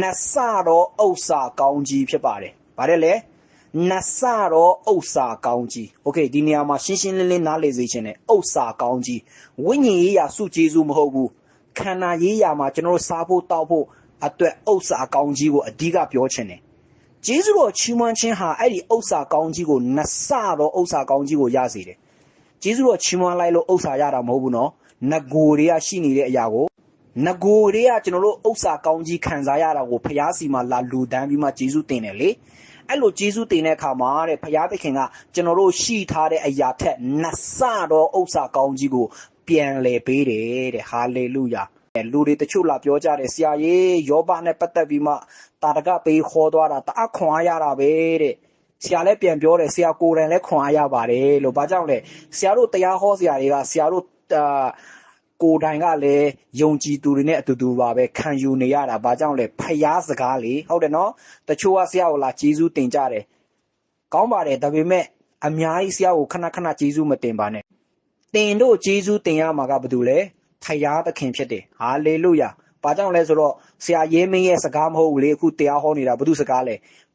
နှစ်ဆတော့ဥစ္စာကောင်းကြီးဖြစ်ပါတယ်။ဗါတယ်လေ။နှစ်ဆတော့ဥစ္စာကောင်းကြီး။ Okay ဒီနေရာမှာရှင်းရှင်းလင်းလင်းနားလည်စေချင်တယ်။ဥစ္စာကောင်းကြီး။ဝိညာဉ်ရေးရာစုကျေးဇူးမဟုတ်ဘူး။ခန္ဓာရေးရာမှာကျွန်တော်တို့စားဖို့တောက်ဖို့အတွက်ဥစ္စာကောင်းကြီးကိုအဓိကပြောချင်တယ်။ကျေးဇူးတော်ချီးမွမ်းခြင်းဟာအဲ့ဒီဥစ္စာကောင်းကြီးကိုနှစ်ဆတော့ဥစ္စာကောင်းကြီးကိုရစေတယ်။ကျေးဇူးတော်ချီးမွမ်းလိုက်လို့ဥစ္စာရတာမဟုတ်ဘူးနော်။ငကိုတွေကရှိနေတဲ့အရာကို ငကိုတွေကကျွန်တော်တို့ဥစ္စာကောင်းကြီးခံစားရတာကိုဖျားစီမှာလာလူတန်းပြီးမှကျေးဇူးတင်တယ်လေအဲ့လိုကျေးဇူးတင်တဲ့အခါမှာတဲ့ဖျားသခင်ကကျွန်တော်တို့ရှိထားတဲ့အရာထက်နတ်စတော့ဥစ္စာကောင်းကြီးကိုပြန်လေပေးတယ်တဲ့ဟာလေလုယာလူတွေတချို့လာပြောကြတယ်ဆရာကြီးယောဘနဲ့ပတ်သက်ပြီးမှတာတကပေးခေါ်သွားတာတအားခွန်အားရတာပဲတဲ့ဆရာလည်းပြန်ပြောတယ်ဆရာကိုယ်တိုင်လည်းခွန်အားရပါတယ်လို့ဘာကြောင့်လဲဆရာတို့တရားဟောဆရာတွေကဆရာတို့အာ ကိုယ်တိုင်ကလည်းယုံကြည်သူတွေနဲ့အတူတူပါပဲခံယူနေရတာဘာကြောင့်လဲဖျားစကားလေဟုတ်တယ်နော်တချို့ကဆရာကိုလာကျေးဇူးတင်ကြတယ်ကောင်းပါတယ်ဒါပေမဲ့အများကြီးဆရာကိုခဏခဏကျေးဇူးမတင်ပါနဲ့တင်တို့ကျေးဇူးတင်ရမှာကဘာတူလဲဖယားသခင်ဖြစ်တယ်ဟာလေလုယာဘာကြောင့်လဲဆိုတော့ဆရာရဲမင်းရဲ့စကားမဟုတ်ဘူးလေအခုတရားဟောနေတာဘု து စကားလဲ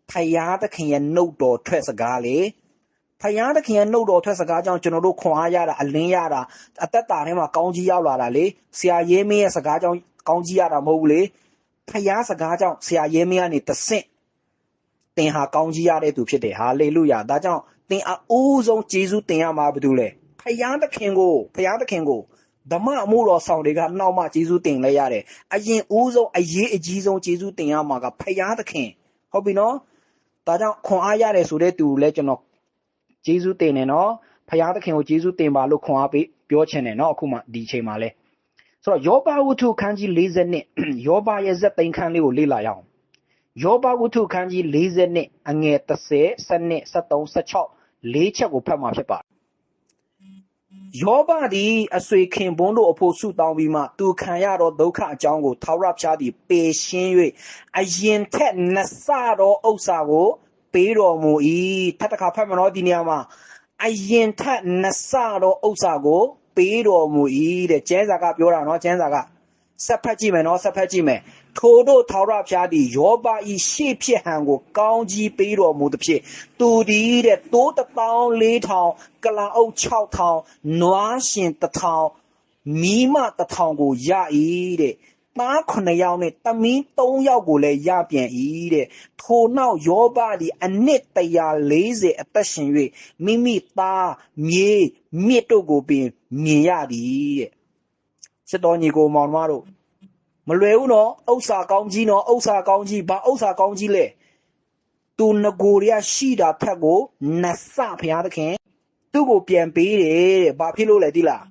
ဖယားသခင်ရဲ့နှုတ်တော်ထွက်စကားလေ ဖယားသခင်ရဲ့နှုတ်တော်ထွက်စကားကြောင့်ကျွန်တော်တို့ခွန်အားရတာအလင်းရတာအသက်တာထဲမှာကောင်းကြီးရောက်လာတာလေဆရာရဲမင်းရဲ့စကားကြောင့်ကောင်းကြီးရတာမဟုတ်ဘူးလေဖယားစကားကြောင့်ဆရာရဲမင်းကနေတဆင့်သင်ဟာကောင်းကြီးရတဲ့သူဖြစ်တယ်ဟာလေလုယာဒါကြောင့်သင်အအိုးဆုံးယေရှုတင်ရမှာဘာလို့လဲဖယားသခင်ကိုဖယားသခင်ကိုဓမ္မအမှုတော်ဆောင်တွေကနှောက်မှကျေးဇူးတင်လဲရတယ်အရင်ဦးဆုံးအရေးအကြီးဆုံးကျေးဇူးတင်ရမှာကဖယားသခင်ဟုတ်ပြီနော်ဒါကြောင့်ခွန်အားရတယ်ဆိုတဲ့သူလည်းကျွန်တော် ကျေးဇူးတင်တယ်နော်ဖယားသခင်ကိုကျေးဇူးတင်ပါလို့ခွန်အားပေးပြောချင်တယ်နော်အခုမှဒီချိန်မှာလဲဆိုတော့ယောဘဝတ္ထုခန်းကြီး40နှစ်ယောဘရဲ့ဇက်သိမ်းခန်းလေးကိုလေ့လာရအောင်ယောဘဝတ္ထုခန်းကြီး40နှစ်အငယ်30 12 73 16လေးချက်ကိုဖတ်မှာဖြစ်ပါတယ်ယောဘသည်အဆွေခင်ပွန်းတို့အဖို့ဆုတောင်းပြီးမှသူခံရသောဒုက္ခအကြောင်းကိုထာဝရဘုရားသည်ပယ်ရှင်း၍အရင်ထက်နှစ်ဆသောဥစ္စာကို ပေးတော်မူ၏ထပ်တစ်ခါဖတ်မလို့ဒီနေရာမှာအရင်ထက်နှစ်ဆသောဥစ္စာကို ပေးတော်မူ၏တဲ့ကျမ်းစာကပြောတာနော်ကျမ်းစာကဆက်ဖက်ကြည့်မယ်နော်ဆက်ဖက်ကြည့်မယ်ထိုတို့ထာဝရဘုရားသည်ယောဘဤရှေ့ဖြစ်ဟန်ကို ကောင်းကြီးပေးတော်မူသဖြင့်သူသည်တဲ့တိုး14000ကလအုပ်6000နွားရှင်1000မိမ1000ကိုရ၏တဲ့ သား9ယောက်နဲ့သမီး3ယောက်ကိုလည်းရပြန်၏တဲ့ထိုနောက်ယောဘသည်အနှစ်140အသက်ရှင်၍မိမိသားမြေးမြစ်တို့ကိုပင်မြင်ရသည်တဲ့စစ်တော်ညီကိုမောင်မတို့မလွယ်ဘူးနော်ဥစ္စာကောင်းကြီးနော်ဥစ္စာကောင်းကြီးဘာဥစ္စာကောင်းကြီးလဲသူငကိုတွေကရှိတာထက်ကိုနတ်ဆဖျားသခင်သူ့ကိုပြန်ပေးတယ်တဲ့ဘာဖြစ်လို့လဲသိလား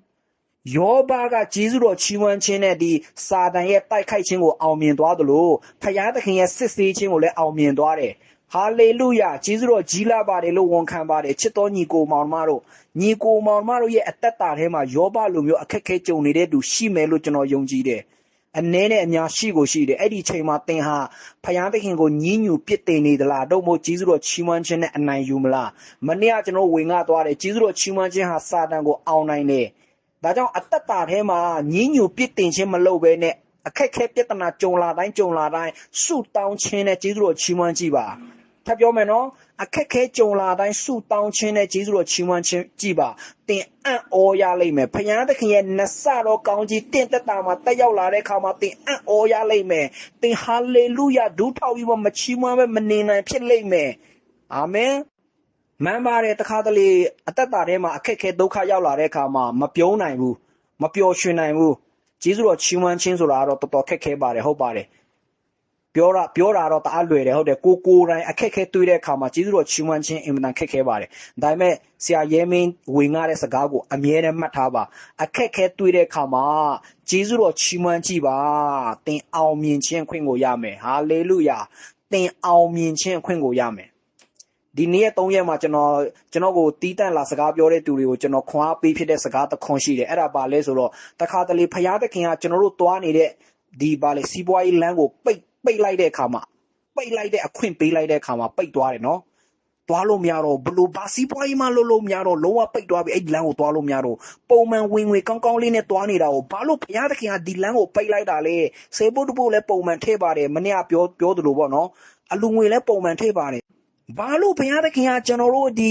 ယောဘကဂျေဇုတော်ချီးမွမ်းခြင်းနဲ့ဒီစာတန်ရဲ့တိုက်ခိုက်ခြင်းကိုအောင်မြင်သွားသလိုဖျားသခင်ရဲ့စစ်ဆေးခြင်းကိုလည်းအောင်မြင်သွားတယ်ဟာလေလုယာဂျေဇုတော်ကြီးလာပါတယ်လို့ဝန်ခံပါတယ်ချစ်တော်ညီကိုမောင်မတို့ညီကိုမောင်မတို့ရဲ့အသက်တာထဲမှာယောဘလိုမျိုးအခက်ခဲကြုံနေတဲ့သူရှိမယ်လို့ကျွန်တော်ယုံကြည်တယ်အနည်းနဲ့အများရှိကိုရှိတယ်အဲ့ဒီချိန်မှာသင်ဟာဖယားသခင်ကိုညှဉ်းညူပြစ်တင်နေသလားတော့မို့ဂျေဇုတော်ချီးမွမ်းခြင်းနဲ့အနိုင်ယူမလားမနေ့ကကျွန်တော်ဝင်ငါသွားတယ်ဂျေဇုတော်ချီးမွမ်းခြင်းဟာစာတန်ကိုအောင်နိုင်တယ် ဒါကြောင့်အသက်တာထဲမှာညှဉ်းညူပြစ်တင်ခြင်းမလုပ်ဘဲနဲ့အခက်ခဲပြဿနာကြုံလာတိုင်းကြုံလာတိုင်းဆုတောင်းခြင်းနဲ့ဂျေဇုတော်ချီးမွမ်းကြည့်ပါထပ်ပြောမယ်နော်အခက်ခဲကြုံလာတိုင်းဆုတောင်းခြင်းနဲ့ဂျေဇုတော်ချီးမွမ်းခြင်းကြည်ပါတင်အံ့ဩရလိမ့်မယ်ဖခင်သခင်ရဲ့နဆတော်ကောင်းကြီးတင့်သက်တာမှာတက်ရောက်လာတဲ့အခါမှာတင်အံ့ဩရလိမ့်မယ်တင်ဟာလေလုယာဒူးထောက်ပြီးမှမချီးမွမ်းပဲမနေနိုင်ဖြစ်လိမ့်မယ်အာမင် မန်ပါတယ်တခါတလေအသက်တာထဲမှာအခက်ခဲဒုက္ခရောက်လာတဲ့အခါမှာမပြုံးနိုင်ဘူးမပျော်ရွှင်နိုင်ဘူးဂျေဇုတော်ချီးမွမ်းခြင်းဆိုတာကတော့တော်တော်ခက်ခဲပါတယ်ဟုတ်ပါတယ်ပြောတာပြောတာတော့တအားလွယ်တယ်ဟုတ်တယ်ကိုကိုတိုင်းအခက်ခဲတွေ့တဲ့အခါမှာကျေးဇူးတော်ချီးမွမ်းခြင်းအင်မတန်ခက်ခဲပါတယ်ဒါပေမဲ့ဆရာရဲမင်းဝင်ငါတဲ့စကားကိုအမြဲတမ်းမှတ်ထားပါအခက်ခဲတွေ့တဲ့အခါမှာကျေးဇူးတော်ချီးမွမ်းကြည့်ပါသင်အောင်မြင်ခြင်းခွင့်ကိုရမယ်ဟာလေလုယာသင်အောင်မြင်ခြင်းခွင့်ကိုရမယ် ဒီနေ့ရက်၃ရက်မှာကျွန်တော်ကျွန်တော်ကိုတီးတန့်လာစကားပြောတဲ့သူတွေကိုကျွန်တော်ခွန်အားပေးဖြစ်တဲ့စကားတခွန်ရှိတယ်အဲ့ဒါပါလဲဆိုတော့တခါတလေဖရာသခင်ကကျွန်တော်တို့သွားနေတဲ့ဒီပါလေစီးပွားရေးလမ်းကိုပိတ်ပိတ်လိုက်တဲ့အခါမှာပိတ်လိုက်တဲ့အခွင့်ပေးလိုက်တဲ့အခါမှာပိတ်သွားတယ်နော်သွားလို့မရတော့ဘလို့ဘာစီးပွားရေးမှလုပ်လို့မရတော့လုံးဝပိတ်သွားပြီအဲ့ဒီလမ်းကိုသွားလို့မရတော့ပုံမှန်ဝင်ငွေကောင်းကောင်းလေးနဲ့သွားနေတာကိုဘာလို့ဘုရားသခင်ကဒီလမ်းကိုပိတ်လိုက်တာလဲစေဖို့တဖို့လည်းပုံမှန်ထည့်ပါတယ်မနေ့ကပြောပြောသလိုပေါ့နော်အလူငွေလည်းပုံမှန်ထည့်ပါတယ် ဘာလို့ဘုရားသခင်ကကျွန်တော်တို့ဒီ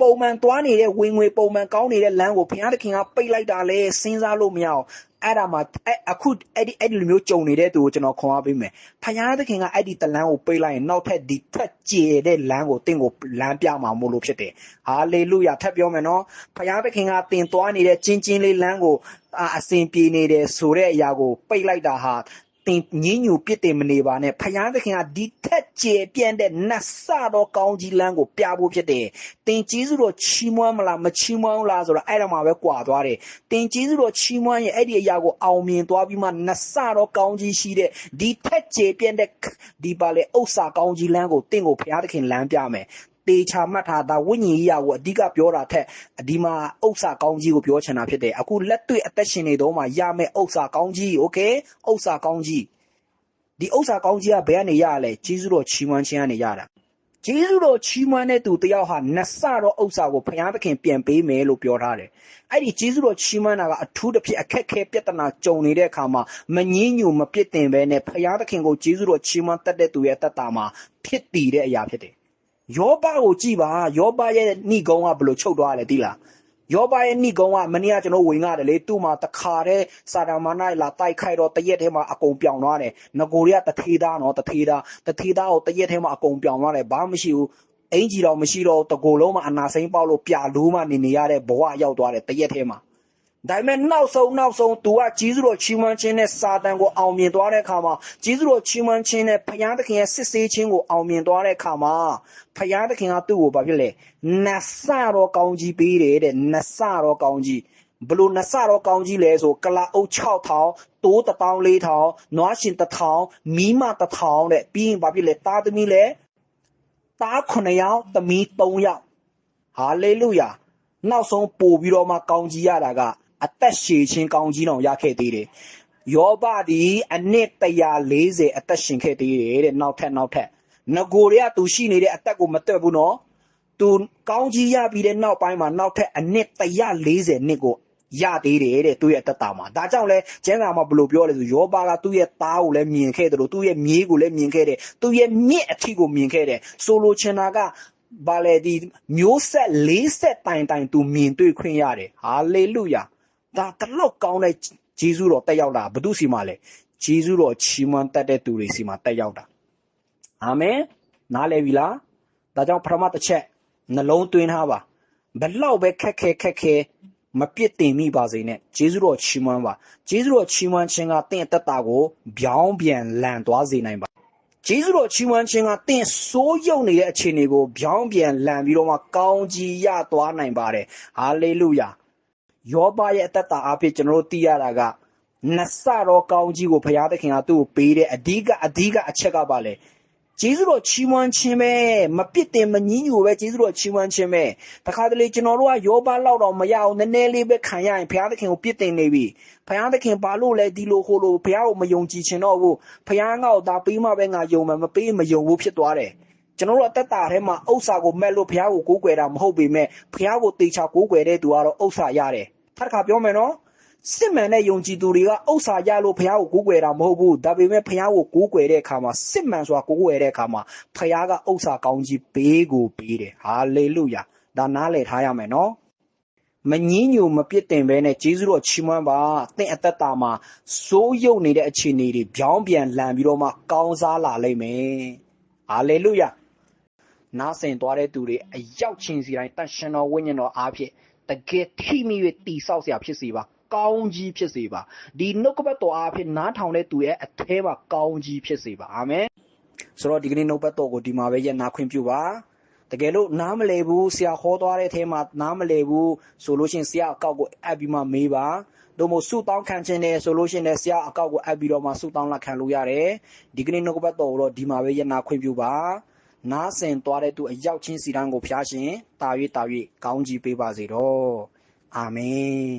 ပုံမှန်သွားနေတဲ့ဝင်ငွေပုံမှန်ကောင်းနေတဲ့လမ်းကိုဘုရားသခင်ကပိတ်လိုက်တာလဲစဉ်းစားလို့မရအောင်အဲ့ဒါမှအဲ့အခုအဲ့ဒီအဲ့ဒီလိုမျိုးကြုံနေတဲ့သူကိုကျွန်တော်ခွန်အားပေးမယ်။ဖယားသခင်ကအဲ့ဒီတလန်းကိုပိတ်လိုက်ရင်နောက်ထပ်ဒီထက်ကျယ်တဲ့လမ်းကိုတင့်ကိုလမ်းပြမှာမို့လို့ဖြစ်တယ်။ဟာလေလုယာထပ်ပြောမယ်နော်။ဖယားသခင်ကတင်သွားနေတဲ့ကျင်းချင်းလေးလမ်းကိုအာအစဉ်ပြေနေတယ်ဆိုတဲ့အရာကိုပိတ်လိုက်တာဟာတ င်ညင်းညူပြစ်တင်မနေပါနဲ့ဖယားသခင်ကဒီထက်ကျယ်ပြန့်တဲ့နတ်ဆတော့ကောင်းကြီးလမ်းကိုပြဖို့ဖြစ်တယ်။တင်ကျေးဇူးတော်ချီးမွမ်းမလားမချီးမွမ်းဘူးလားဆိုတော့အဲ့ဒါမှပဲကွာသွားတယ်။တင်ကျေးဇူးတော်ချီးမွမ်းရင်အဲ့ဒီအရာကိုအောင်မြင်သွားပြီးမှနတ်ဆတော့ကောင်းကြီးရှိတဲ့ဒီထက်ကျယ်ပြန့်တဲ့ဒီပါလေဥစ္စာကောင်းကြီးလမ်းကိုတင့်ကိုဖယားသခင်လမ်းပြမယ်။ တေချာမှတ်ထားတာဝိညာဉ်ရေးရာကိုအဓိကပြောတာထက်ဒီမှာဥစ္စာကောင်းကြီးကိုပြောချင်တာဖြစ်တယ်အခုလက်တွေ့အသက်ရှင်နေတော့မှရမယ်ဥစ္စာကောင်းကြီးโอเคဥစ္စာကောင်းကြီးဒီဥစ္စာကောင်းကြီးကဘယ်ကနေရလဲဂျေဇုတော်ချီးမွမ်းခြင်းကနေရတာဂျေဇုတော်ချီးမွမ်းတဲ့သူတယောက်ဟာနတ်ဆတော့ဥစ္စာကိုဘုရားသခင်ပြန်ပေးမယ်လို့ပြောထားတယ်အဲ့ဒီဂျေဇုတော်ချီးမွမ်းတာကအထူးတစ်ဖြစ်အခက်ခဲပြဿနာကြုံနေတဲ့အခါမှာမငင်းညူမပြစ်တင်ပဲနဲ့ဘုရားသခင်ကိုဂျေဇုတော်ချီးမွမ်းတတ်တဲ့သူရဲ့တတ်တာမှာဖြစ်တည်တဲ့အရာဖြစ်တယ် ယောဘကိုကြည့်ပါယောဘရဲ့ဏိကုံးကဘယ်လိုချုပ်သွားလဲသိလားယောဘရဲ့ဏိကုံးကမနေ့ကကျွန်တော်ဝင်ရတယ်လေသူ့မှာတခါတည်းစာတမန်နိုင်လာတိုက်ခိုက်တော့တရက်ထဲမှာအကုန်ပြောင်းသွားတယ်ငကိုရီကတထေးသားနော်တထေးသားတထေးသားကိုတရက်ထဲမှာအကုန်ပြောင်းသွားတယ်ဘာမှမရှိဘူးအင်ကြီးတော့မရှိတော့တကိုယ်လုံးမှာအနာစိမ့်ပေါက်လို့ပြလို့မှနေနေရတဲ့ဘဝရောက်သွားတယ်တရက်ထဲမှာ ဒါပေမဲ့နောက်ဆုံးနောက်ဆုံး तू ကဂျေဇုတော်ချီးမွမ်းခြင်းနဲ့စာတန်ကိုအောင်မြင်သွားတဲ့အခါမှာဂျေဇုတော်ချီးမွမ်းခြင်းနဲ့ဖယားသခင်ရဲ့စစ်ဆေးခြင်းကိုအောင်မြင်သွားတဲ့အခါမှာဖယားသခင်ကသူ့ကိုဘာဖြစ်လဲနတ်ဆတော်ကောင်းကြီးပေးတယ်တဲ့နတ်ဆတော်ကောင်းကြီးဘလို့နတ်ဆတော်ကောင်းကြီးလဲဆိုကလာအုပ်6000တိုး14000နွားရှင်1000မီးမ1000တဲ့ပြီးရင်ဘာဖြစ်လဲတာသမီလဲတာ9ယောက်သမီး3ယောက်ဟာလေလုယာနောက်ဆုံးပို့ပြီးတော့မှကောင်းကြီးရတာက အသက်ရှည်ခြင်းကောင်းကြီးတော်ရခဲ့သေးတယ်ယောဘဒီအနှစ်140အသက်ရှင်ခဲ့သေးတယ်တဲ့နောက်ထပ်နောက်ထပ်ငကိုတွေကသူရှိနေတဲ့အသက်ကိုမတွက်ဘူးနော်သူကောင်းကြီးရပြီးတဲ့နောက်ပိုင်းမှာနောက်ထပ်အနှစ်140နှစ်ကိုရသေးတယ်တဲ့သူ့ရဲ့အသက်တာမှာဒါကြောင့်လဲကျမ်းစာမှာဘယ်လိုပြောလဲဆိုယောဘကသူ့ရဲ့သားကိုလည်းမြင်ခဲ့တယ်လို့သူ့ရဲ့မြေးကိုလည်းမြင်ခဲ့တယ်သူ့ရဲ့မြင့်အထီကိုမြင်ခဲ့တယ်ဆိုလိုချင်တာကဘာလဲဒီမျိုးဆက်၄ဆက်တိုင်တိုင်သူမြင်တွေ့ခွင့်ရတယ်ဟာလေလုယာ ဒါတလောက်ကောင်းတဲ့ဂျေဇုတော်တက်ရောက်တာဘု து စီမှာလဲဂျေဇုတော်ချီးမွမ်းတတ်တဲ့သူတွေစီမှာတက်ရောက်တာအာမင်နားလည်ပြီလားဒါကြောင့်ပထမတစ်ချက်နှလုံးသွင်းထားပါဘလောက်ပဲခက်ခဲခက်ခဲမပြစ်တင်မိပါစေနဲ့ဂျေဇုတော်ချီးမွမ်းပါဂျေဇုတော်ချီးမွမ်းခြင်းကတင့်အသက်တာကိုပြောင်းပြန်လန်သွားစေနိုင်ပါဂျေဇုတော်ချီးမွမ်းခြင်းကတင့်စိုးရုပ်နေတဲ့အခြေအနေကိုပြောင်းပြန်လန်ပြီးတော့မှကောင်းကြီးရသွားနိုင်ပါတယ်ဟာလေလုယာ ယောဘရဲ့အသက်တာအဖြစ်ကျွန်တော်တို့သိရတာကနတ်ဆတော်ကောင်းကြီးကိုဘုရားသခင်ကသူ့ကိုပေးတဲ့အဓိကအဓိကအချက်ကပါလေဂျေဇုတော်ချီးမွမ်းခြင်းပဲမပစ်တင်မငင်းညူပဲဂျေဇုတော်ချီးမွမ်းခြင်းပဲတခါတလေကျွန်တော်တို့ကယောဘလောက်တော့မရအောင်နည်းနည်းလေးပဲခံရရင်ဘုရားသခင်ကိုပစ်တင်နေပြီဘုရားသခင်ဘာလို့လဲဒီလိုဟိုလိုဘုရားကိုမယုံကြည်ချင်တော့ဘူးဘုရားငါ့ကိုဒါပေးမှပဲငါယုံမယ်မပေးမယုံဘူးဖြစ်သွားတယ် ကျွန်တော်တို့အသက်တာထဲမှာဥစ္စာကိုမဲ့လို့ဘုရားကိုကိုးကွယ်တာမဟုတ်ပေမဲ့ဘုရားကိုတေချာကိုးကွယ်တဲ့သူကတော့ဥစ္စာရတယ်ထပ်တစ်ခါပြောမယ်နော်စစ်မှန်တဲ့ယုံကြည်သူတွေကဥစ္စာရလို့ဘုရားကိုကိုးကွယ်တာမဟုတ်ဘူးဒါပေမဲ့ဘုရားကိုကိုးကွယ်တဲ့အခါမှာစစ်မှန်စွာကိုးကွယ်တဲ့အခါမှာဘုရားကဥစ္စာကောင်းကြီးပေးကိုပေးတယ်ဟာလေလုယာဒါနားလည်ထားရမယ်နော်မငင်းညိုမပြစ်တင်ဘဲနဲ့ဂျေဇုတော်ချီးမွမ်းပါတင့်အသက်တာမှာစိုးရုပ်နေတဲ့အခြေအနေတွေပြောင်းပြန်လန်ပြီးတော့မှကောင်းစားလာလိမ့်မယ်ဟာလေလုယာ နားဆင်သွားတဲ့သူတွေအရောက်ချင်းစီတိုင်းတန်ရှင်တော်ဝိညာဉ်တော်အားဖြင့်တကယ်ထိမိ၍တိဆောက်เสียဖြစ်စေပါကောင်းကြီးဖြစ်စေပါဒီနှုတ်ကပတ်တော်အားဖြင့်နားထောင်တဲ့သူရဲ့အแทမှာကောင်းကြီးဖြစ်စေပါအာမင်ဆိုတော့ဒီကနေ့နှုတ်ပတ်တော်ကိုဒီမှာပဲရက်နာခွင့်ပြုပါ တကယ်လို့နားမလည်ဘူးဆရာခေါ်သွားတဲ့အထဲမှာနားမလည်ဘူးဆိုလို့ရှရင်ဆရာအကောက်ကိုအပ်ပြီးမှမေးပါတို့မို့ဆုတောင်းခံခြင်းနဲ့ဆိုလို့ရှရင်လည်းဆရာအကောက်ကိုအပ်ပြီးတော့မှဆုတောင်းလက်ခံလို့ရတယ်ဒီကနေ့နှုတ်ကပတ်တော်ကိုတော့ဒီမှာပဲရနာခွင့်ပြုပါ နားဆင်သွားတဲ့သူအရောက်ချင်းစီတန်းကိုဖျားရှင်တာ၍တာ၍ကောင်းကြီးပေးပါစေတော့အာမင်